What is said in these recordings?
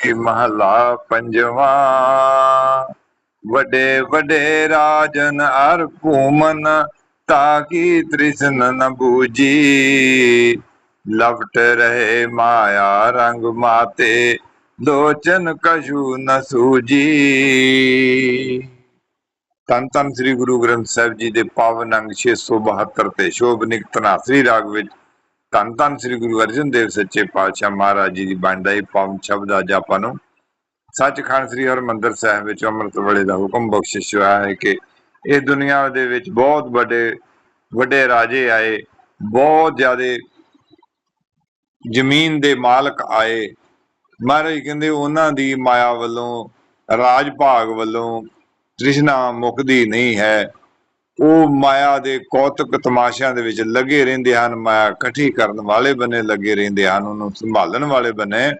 ਕਿ ਮਹਲਾ ਪੰਜਵਾ। ਵੱਡੇ ਵੱਡੇ ਰਾਜਨ ਅਰ ਭੂਮਨ ਤਾਕੀ ਤ੍ਰਿਸ਼ਨ ਨ ਬੂਜੀ ਲਵਟ ਰਹੇ ਮਾਇਆ ਰੰਗ ਮਾਤੇ, ਲੋਚਨ ਕਸ਼ੂ ਨ ਸੂਜੀ ਤਨ ਤਨ ਸ੍ਰੀ ਗੁਰੂ ਗ੍ਰੰਥ ਸਾਹਿਬ ਜੀ ਦੇ ਪਾਵਨ ਅੰਗ 672 ਤੇ ਸ਼ੋਭਨਿਕ ਤਨਾਸਰੀ ਰਾਗ ਵਿੱਚ ਧੰਨ ਧੰਨ ਸ੍ਰੀ ਗੁਰੂ ਅਰਜਨ ਦੇਵ ਸੱਚੇ ਪਾਤਸ਼ਾਹ ਮਹਾਰਾਜ ਜੀ ਦੀ ਬਾਣੀ ਇਹ ਪਾਵਨ ਸ਼ਬਦ ਅੱਜ ਆਪਾਂ ਨੂੰ ਸੱਚਖੰਡ ਸ੍ਰੀ ਹਰਿਮੰਦਰ ਸਾਹਿਬ ਵਿੱਚ ਅੰਮ੍ਰਿਤ ਵੇਲੇ ਦਾ ਹੁਕਮ ਬਖਸ਼ਿਸ਼ ਹੋਇਆ ਹੈ ਕਿ ਇਹ ਦੁਨੀਆ ਦੇ ਵਿੱਚ ਬਹੁਤ ਵੱਡੇ ਵੱਡੇ ਰਾਜੇ ਆਏ, ਬਹੁਤ ਜ਼ਿਆਦੇ ਜ਼ਮੀਨ ਦੇ ਮਾਲਕ ਆਏ। ਮਹਾਰਾਜ ਕਹਿੰਦੇ ਉਹਨਾਂ ਦੀ ਮਾਇਆ ਵੱਲੋਂ, ਰਾਜ ਭਾਗ ਵੱਲੋਂ ਤ੍ਰਿਸ਼ਨਾ ਮੁਕਦੀ ਨਹੀਂ ਹੈ। ਉਹ ਮਾਇਆ ਦੇ ਕੌਤਕ ਤਮਾਸ਼ਿਆਂ ਦੇ ਵਿੱਚ ਲੱਗੇ ਰਹਿੰਦੇ ਹਨ, ਮਾਇਆ ਇਕੱਠੀ ਕਰਨ ਵਾਲੇ ਬੰਨੇ ਲੱਗੇ ਰਹਿੰਦੇ ਹਨ, ਉਹਨੂੰ ਸੰਭਾਲਣ ਵਾਲੇ ਬੰਨੇ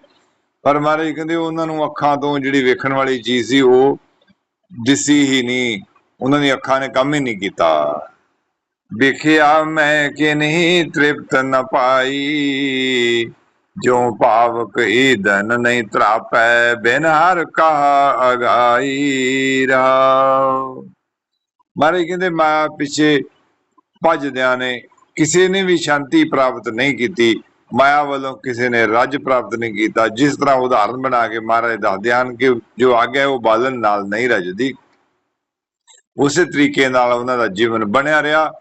ਪਰ ਮਹਾਰਾਜ ਕਹਿੰਦੇ ਉਹਨਾਂ ਨੂੰ ਅੱਖਾਂ ਤੋਂ ਜਿਹੜੀ ਵੇਖਣ ਵਾਲੀ ਚੀਜ਼ ਸੀ, ਉਹ ਦਿਸੀ ਹੀ ਨਹੀਂ। ਉਹਨਾਂ ਦੀ ਅੱਖਾਂ ਨੇ ਕੰਮ ਹੀ ਨਹੀਂ ਕੀਤਾ। ਵੇਖਿਆ ਮੈਂ ਕਿ ਨਹੀਂ, ਤ੍ਰਿਪਤ ਨ ਪਾਈ। ਜੋ ਭਾਵਕ ਈਦਨ ਨਹੀਂ ਤਰਾਪੈ, ਬਿਨ ਹਰ ਕਾ ਅਗਾਈ ਰਾਉ ਮਹਾਰਾਜ ਕਹਿੰਦੇ ਮਾਇਆ ਪਿੱਛੇ ਭੱਜਦਿਆਂ ਨੇ ਕਿਸੇ ਨੇ ਵੀ ਸ਼ਾਂਤੀ ਪ੍ਰਾਪਤ ਨਹੀਂ ਕੀਤੀ, ਮਾਇਆ ਵੱਲੋਂ ਕਿਸੇ ਨੇ ਰੱਜ ਪ੍ਰਾਪਤ ਨਹੀਂ ਕੀਤਾ। ਜਿਸ ਤਰ੍ਹਾਂ ਉਦਾਹਰਨ ਬਣਾ ਕੇ ਮਹਾਰਾਜ ਦੱਸਦੇ ਹਨ ਕਿ ਜੋ ਆਗਿਆ ਉਹ ਬਾਲਣ ਨਾਲ ਨਹੀਂ ਰਜਦੀ। ਉਸੇ ਤਰੀਕੇ ਨਾਲ ਉਹਨਾਂ ਦਾ ਜੀਵਨ ਬਣਿਆ ਰਿਹਾ।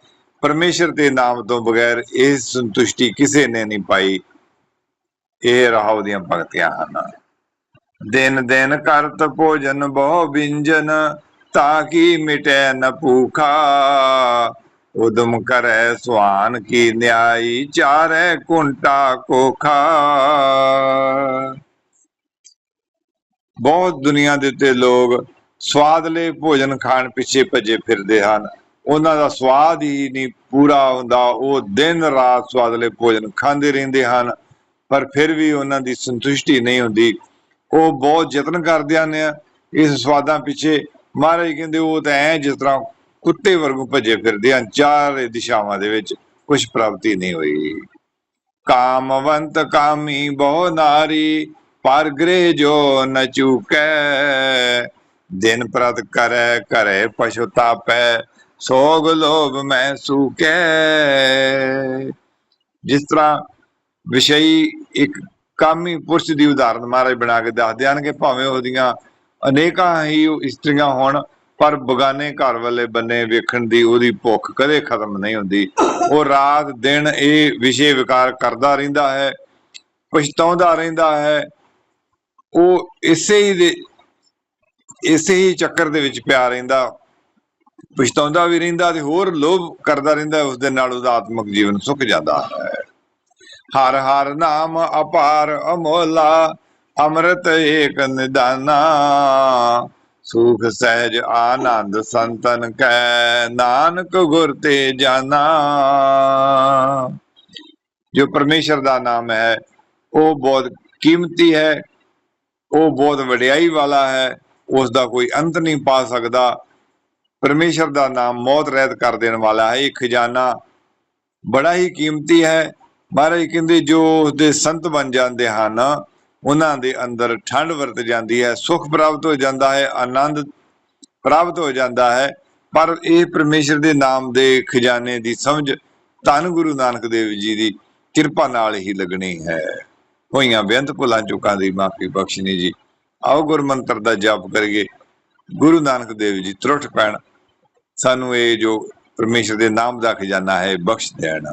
ਪਰਮੇਸ਼ਰ ਦੇ ਨਾਮ ਤੋਂ ਬਗੈਰ ਇਹ ਸੰਤੁਸ਼ਟੀ ਕਿਸੇ ਨੇ ਨਹੀਂ ਪਾਈ। ਇਹ ਰਹਾਉ ਦੀਆਂ ਭਗਤੀਆਂ ਹਨ। ਦਿਨ ਦਿਨ ਕਰਤ ਭੋਜਨ ਬਹੁ ਵਿੰਜਨ ਤਾਂ ਕੀ ਮਿਟੈ ਨ ਭੂਖਾ? ਉਦਮ ਕਰੈ ਸੁਹਾਨ ਕੀ ਨਿਆਈ, ਚਾਰੈ ਕੁੰਟਾ ਕੋਖਾ। ਬਹੁਤ ਦੁਨੀਆ ਦੇ ਉੱਤੇ ਲੋਕ ਸਵਾਦਲੇ ਭੋਜਨ ਖਾਣ ਪਿੱਛੇ ਭਜੇ ਫਿਰਦੇ ਹਨ। ਉਹਨਾਂ ਦਾ ਸਵਾਦ ਹੀ ਨਹੀਂ ਪੂਰਾ ਹੁੰਦਾ। ਉਹ ਦਿਨ ਰਾਤ ਸਵਾਦਲੇ ਭੋਜਨ ਖਾਂਦੇ ਰਹਿੰਦੇ ਹਨ, ਪਰ ਫਿਰ ਵੀ ਉਹਨਾਂ ਦੀ ਸੰਤੁਸ਼ਟੀ ਨਹੀਂ ਹੁੰਦੀ। ਉਹ ਬਹੁਤ ਯਤਨ ਕਰਦੇ ਹਨ। ਇਸ ਸਵਾਦਾਂ ਪਿੱਛੇ ਮਹਾਰਾਜ ਕਹਿੰਦੇ ਉਹ ਤਾਂ ਐ ਜਿਸ ਤਰ੍ਹਾਂ ਕੁੱਤੇ ਵਰਗੂ ਭੱਜੇ ਫਿਰਦੇ ਹਨ, ਚਾਰੇ ਦਿਸ਼ਾਵਾਂ ਦੇ ਵਿੱਚ ਕੁਝ ਪ੍ਰਾਪਤੀ ਨਹੀਂ ਹੋਈ। ਕਾਮਵੰਤ ਕਾਮੀ ਬਹੁ ਨਾਰੀ, ਪਰ ਗ੍ਰਹਿ ਜੋ ਨ ਚੁਕੈ, ਦਿਨ ਪ੍ਰਤ ਕਰੈ ਕਰੈ ਪਛਤਾਪੈ ਸੋਗ ਲੋਭ ਮੈਂ ਸੂਕੈ। ਜਿਸ ਤਰ੍ਹਾਂ ਵਿਸ਼ਈ ਇੱਕ ਕਾਮੀ ਪੁਰਸ਼ ਦੀ ਉਦਾਹਰਨ ਮਹਾਰਾਜ ਬਣਾ ਕੇ ਦੱਸਦੇ ਹਨ ਕਿ ਭਾਵੇਂ ਉਹਦੀਆਂ ਅਨੇਕਾਂ ਹੀ ਇਸਤਰੀਆਂ ਹੋਣ, ਪਰ ਬਗਾਨੇ ਘਰ ਵਾਲੇ ਬੰਨੇ ਵੇਖਣ ਦੀ ਉਹਦੀ ਭੁੱਖ ਕਦੇ ਖਤਮ ਨਹੀਂ ਹੁੰਦੀ। ਉਹ ਰਾਤ ਦਿਨ ਇਹ ਵਿਸ਼ੇ ਵਿਕਾਰ ਕਰਦਾ ਰਹਿੰਦਾ ਹੈ, ਪਛਤਾਉਂਦਾ ਰਹਿੰਦਾ ਹੈ। ਉਹ ਇਸੇ ਹੀ ਦੇ, ਇਸੇ ਹੀ ਚੱਕਰ ਦੇ ਵਿੱਚ ਪਿਆ ਰਹਿੰਦਾ। ਪਛਤਾਉਂਦਾ ਵੀ ਰਹਿੰਦਾ ਤੇ ਹੋਰ ਲੋਭ ਕਰਦਾ ਰਹਿੰਦਾ, ਉਸ ਦੇ ਨਾਲ ਉਹਦਾ ਆਤਮਿਕ ਜੀਵਨ ਸੁੱਕ ਜਾਂਦਾ ਹੈ। ਹਰ ਹਰ ਨਾਮ ਅਪਾਰ ਅਮੋਲਾ ਅੰਮ੍ਰਿਤ ਏਕ ਨਿਦਾਨਾ, ਸੁਖ ਸਹਿਜ ਆਨੰਦ ਸੰਤਨ ਕੈ, ਨਾਨਕ ਗੁਰ ਤੇ ਜਾਣਾ ਜੋ ਪਰਮੇਸ਼ਰ ਦਾ ਨਾਮ ਹੈ, ਉਹ ਬਹੁਤ ਕੀਮਤੀ ਹੈ, ਉਹ ਬਹੁਤ ਵਡਿਆਈ ਵਾਲਾ ਹੈ ਉਸ ਦਾ ਕੋਈ ਅੰਤ ਨਹੀਂ ਪਾ ਸਕਦਾ। ਪਰਮੇਸ਼ਰ ਦਾ ਨਾਮ ਮੌਤ ਰਹਿਤ ਕਰ ਦੇਣ ਵਾਲਾ ਹੈ ਇਹ ਖਜ਼ਾਨਾ ਬੜਾ ਹੀ ਕੀਮਤੀ ਹੈ। ਮਹਾਰਾਜ ਕਹਿੰਦੇ ਜੋ ਉਸਦੇ ਸੰਤ ਬਣ ਜਾਂਦੇ ਹਨ ਉਹਨਾਂ ਦੇ ਅੰਦਰ ਠੰਡ ਵਰਤ ਜਾਂਦੀ ਹੈ, ਸੁਖ ਪ੍ਰਾਪਤ ਹੋ ਜਾਂਦਾ ਹੈ, ਆਨੰਦ ਪ੍ਰਾਪਤ ਹੋ ਜਾਂਦਾ ਹੈ। ਪਰ ਇਹ ਪਰਮੇਸ਼ਰ ਦੇ ਨਾਮ ਦੇ ਖਜ਼ਾਨੇ ਦੀ ਸਮਝ ਧੰਨ ਗੁਰੂ ਨਾਨਕ ਦੇਵ ਜੀ ਦੀ ਕਿਰਪਾ ਨਾਲ ਹੀ ਲੱਗਣੀ ਹੈ। ਹੋਈਆਂ ਬੇਅੰਤ ਭੁੱਲਾਂ ਚੁੱਕਾਂ ਦੀ ਮਾਫੀ ਬਖਸ਼ਣੀ ਜੀ। ਆਓ ਗੁਰ ਮੰਤਰ ਦਾ ਜਪ ਕਰੀਏ। ਗੁਰੂ ਨਾਨਕ ਦੇਵ ਜੀ, ਤਰੁੱਠ ਪੈਣ, ਸਾਨੂੰ ਇਹ ਜੋ ਪਰਮੇਸ਼ਰ ਦੇ ਨਾਮ ਦਾ ਖਜ਼ਾਨਾ ਹੈ, ਬਖਸ਼ ਦੇਣ।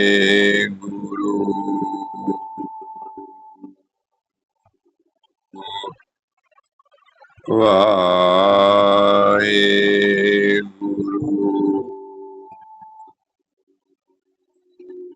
ਵਾਹਿਗੁਰੂ